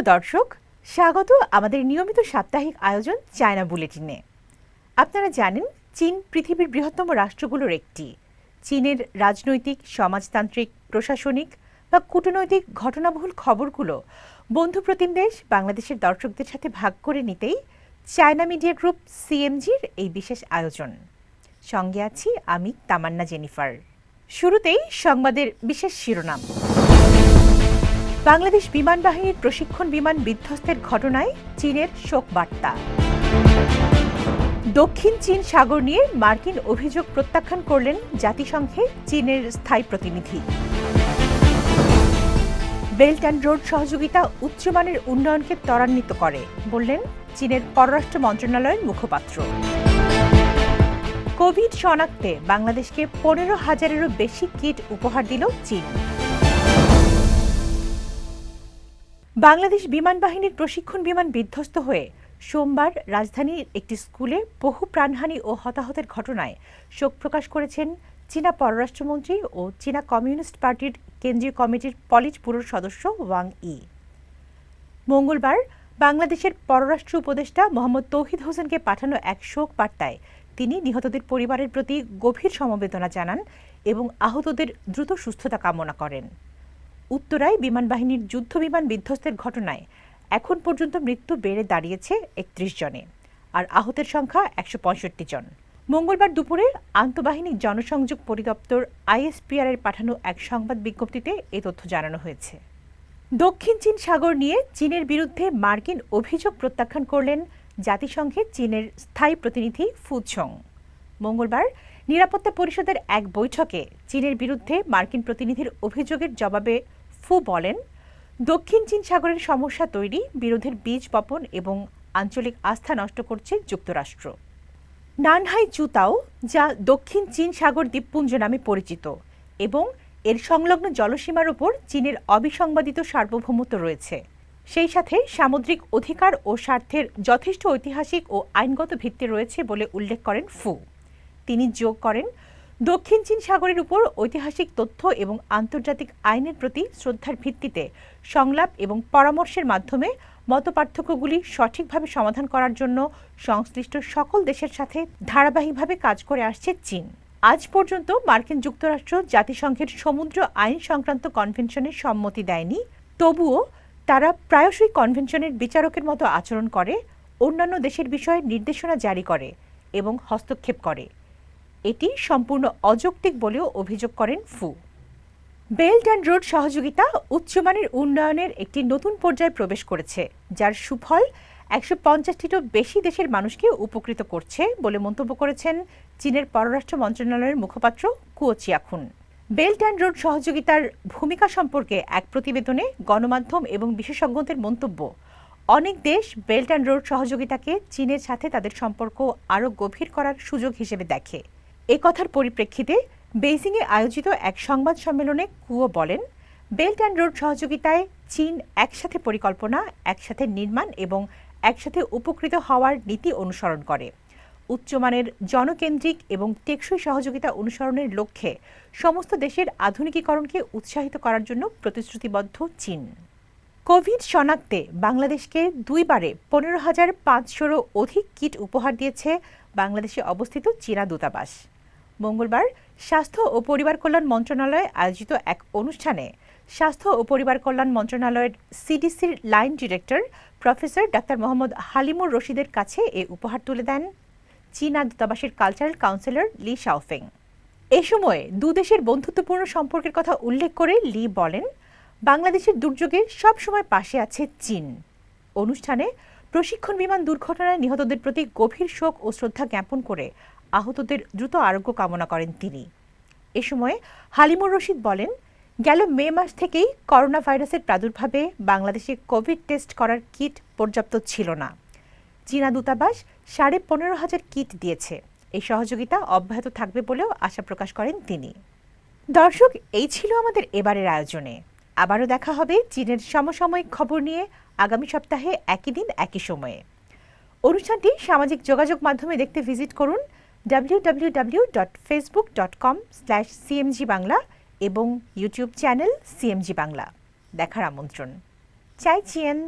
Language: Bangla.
প্রিয় দর্শক, স্বাগত আমাদের নিয়মিত সাপ্তাহিক আয়োজন চায়না বুলেটিনে। আপনারা জানেন, চীন পৃথিবীর বৃহত্তম রাষ্ট্রগুলোর একটি। চীনের রাজনৈতিক, সমাজতান্ত্রিক, প্রশাসনিক বা কূটনৈতিক ঘটনাবহুল খবরগুলো বন্ধু প্রতিম দেশ বাংলাদেশের দর্শকদের সাথে ভাগ করে নিতেই চায়না মিডিয়া গ্রুপ সিএমজির এই বিশেষ আয়োজন। সঙ্গে আছি আমি তামান্না জেনিফার। শুরুতেই সংবাদের বিশেষ শিরোনাম। বাংলাদেশ বিমান বাহিনীর প্রশিক্ষণ বিমান বিধ্বস্তের ঘটনায় চীনের শোক বার্তা দক্ষিণ চীন সাগর নিয়ে মার্কিন অভিযোগ প্রত্যাখ্যান করলেন জাতিসংঘে চীনের স্থায়ী প্রতিনিধি। বেল্ট অ্যান্ড রোড সহযোগিতা উচ্চমানের উন্নয়নকে ত্বরান্বিত করে, বললেন চীনের পররাষ্ট্র মন্ত্রণালয়ের মুখপাত্র। কোভিড শনাক্তে বাংলাদেশকে পনেরো হাজারেরও বেশি কিট উপহার দিল চীন। বাংলাদেশ বিমান বাহিনীর প্রশিক্ষণ বিমান বিধ্বস্ত হয়ে সোমবার রাজধানীর একটি স্কুলে বহু প্রাণহানি ও হতাহতের ঘটনায় শোক প্রকাশ করেছেন চীনা পররাষ্ট্রমন্ত্রী ও চীনা কমিউনিস্ট পার্টির কেন্দ্রীয় কমিটির পলিট ব্যুরোর সদস্য ওয়াং ই। মঙ্গলবার বাংলাদেশের পররাষ্ট্র উপদেষ্টা মোহাম্মদ তৌহিদ হোসেনকে পাঠানো এক শোক বার্তায় তিনি নিহতদের পরিবারের প্রতি গভীর সমবেদনা জানান এবং আহতদের দ্রুত সুস্থতা কামনা করেন। উত্তরায় বিমান বাহিনীর যুদ্ধ বিমান বিধ্বস্তের ঘটনায় এখন পর্যন্ত মৃত্যু বেড়ে দাঁড়িয়েছে একত্রিশ জনে, আর আহতের সংখ্যা একশো পঁয়ষট্টি জন। মঙ্গলবার দুপুরে আন্তঃবাহিনী জনসংযোগ পরিদপ্তর আইএসপিআর এর পাঠানো এক সংবাদ বিজ্ঞপ্তিতে এ তথ্য জানানো হয়েছে। দক্ষিণ চীন সাগর নিয়ে চীনের বিরুদ্ধে মার্কিন অভিযোগ প্রত্যাখ্যান করলেন জাতিসংঘে চীনের স্থায়ী প্রতিনিধি ফুচং মঙ্গলবার নিরাপত্তা পরিষদের এক বৈঠকে চীনের বিরুদ্ধে মার্কিন প্রতিনিধির অভিযোগের জবাবে ফু বলেন, দক্ষিণ চীন সাগরের সমস্যা তৈরি, বিরোধের বীজ বপন এবং আঞ্চলিক আস্থা নষ্ট করছে যুক্তরাষ্ট্র। নানহাই চুতাও, যা দক্ষিণ চীন সাগর দ্বীপপুঞ্জ নামে পরিচিত এবং এর সংলগ্ন জলসীমার ওপর চীনের অবিসংবাদিত সার্বভৌমত্ব রয়েছে। সেই সাথে সামুদ্রিক অধিকার ও স্বার্থের যথেষ্ট ঐতিহাসিক ও আইনগত ভিত্তি রয়েছে বলে উল্লেখ করেন ফু। তিনি যোগ করেন দক্ষিণ চীন সাগরের উপর ঐতিহাসিক তথ্য এবং আন্তর্জাতিক আইনের প্রতি শ্রদ্ধার ভিত্তিতে সংলাপ এবং পরামর্শের মাধ্যমে মতপার্থক্যগুলি সঠিকভাবে সমাধান করার জন্য সংশ্লিষ্ট সকল দেশের সাথে ধারাবাহিকভাবে কাজ করে আসছে চীন। আজ পর্যন্ত মার্কিন যুক্তরাষ্ট্র জাতিসংঘের সমুদ্র আইন সংক্রান্ত কনভেনশনের সম্মতি দেয়নি। তবুও তারা প্রায়শই কনভেনশনের বিচারকের মতো আচরণ করে, অন্যান্য দেশের বিষয়ে নির্দেশনা জারি করে এবং হস্তক্ষেপ করে। এটি সম্পূর্ণ অযৌক্তিক বলেও অভিযোগ করেন ফু। বেল্ট অ্যান্ড রোড সহযোগিতা উচ্চমানের উন্নয়নের একটি নতুন পর্যায়ে প্রবেশ করেছে, যার সুফল একশো পঞ্চাশটিরও বেশি দেশের মানুষকে উপকৃত করছে বলে মন্তব্য করেছেন চীনের পররাষ্ট্র মন্ত্রণালয়ের মুখপাত্র Guo Jiakun. Belt and road সহযোগিতার ভূমিকা সম্পর্কে এক প্রতিবেদনে গণমাধ্যম এবং বিশেষজ্ঞদের মন্তব্য, অনেক দেশ বেল্ট অ্যান্ড রোড সহযোগিতাকে চীনের সাথে তাদের সম্পর্ক আরও গভীর করার সুযোগ হিসেবে দেখে। এ কথার পরিপ্রেক্ষিতে বেইজিংয়ে আয়োজিত এক সংবাদ সম্মেলনে কুয়ো বলেন, বেল্ট অ্যান্ড রোড সহযোগিতায় চীন একসাথে পরিকল্পনা, একসাথে নির্মাণ এবং একসাথে উপকৃত হওয়ার নীতি অনুসরণ করে। উচ্চমানের জনকেন্দ্রিক এবং টেকসই সহযোগিতা অনুসরণের লক্ষ্যে সমস্ত দেশের আধুনিকীকরণকে উৎসাহিত করার জন্য প্রতিশ্রুতিবদ্ধ চীন। কোভিড শনাক্তে বাংলাদেশকে দুইবারে পনেরো হাজার পাঁচশোরও অধিক কিট উপহার দিয়েছে বাংলাদেশে অবস্থিত চীনা দূতাবাস। মঙ্গলবার স্বাস্থ্য ও পরিবার কল্যাণ মন্ত্রণালয়ে আয়োজিত এক অনুষ্ঠানে স্বাস্থ্য ও পরিবার কল্যাণ মন্ত্রণালয়ের সিডিসির line director professor doctor Mohammad Halimur রশিদের কাছে এ উপহার তুলে দেন চীনা দূতাবাসের কালচারাল কাউন্সিলর লি শাওফেং। এ সময় দুদেশের বন্ধুত্বপূর্ণ সম্পর্কের কথা উল্লেখ করে লি বলেন, বাংলাদেশের দুর্যোগে সবসময় পাশে আছে চীন। অনুষ্ঠানে প্রশিক্ষণ বিমান দুর্ঘটনায় নিহতদের প্রতি গভীর শোক ও শ্রদ্ধা জ্ঞাপন করে আহতদের দ্রুত আরোগ্য কামনা করেন তিনি। এ সময় হালিমুর রশিদ বলেন, গেল মে মাস থেকেই করোনা ভাইরাসের প্রাদুর্ভাবে বাংলাদেশে কোভিড টেস্ট করার কিট পর্যাপ্ত ছিল না। চীনা দূতাবাস সাড়ে পনেরো হাজার কিট দিয়েছে। এই সহযোগিতা অব্যাহত থাকবে বলেও আশা প্রকাশ করেন তিনি। দর্শক, এই ছিল আমাদের এবারের আয়োজনে। আবারও দেখা হবে চীনের সমসাময়িক খবর নিয়ে আগামী সপ্তাহে একই দিন, একই সময়ে। অনুষ্ঠানটি সামাজিক যোগাযোগ মাধ্যমে দেখতে ভিজিট করুন W dot Facebook dot com slash CMG Bangla এবং ইউটিউব চ্যানেল সিএমজি বাংলা দেখার আমন্ত্রণ। চাই চিয়েন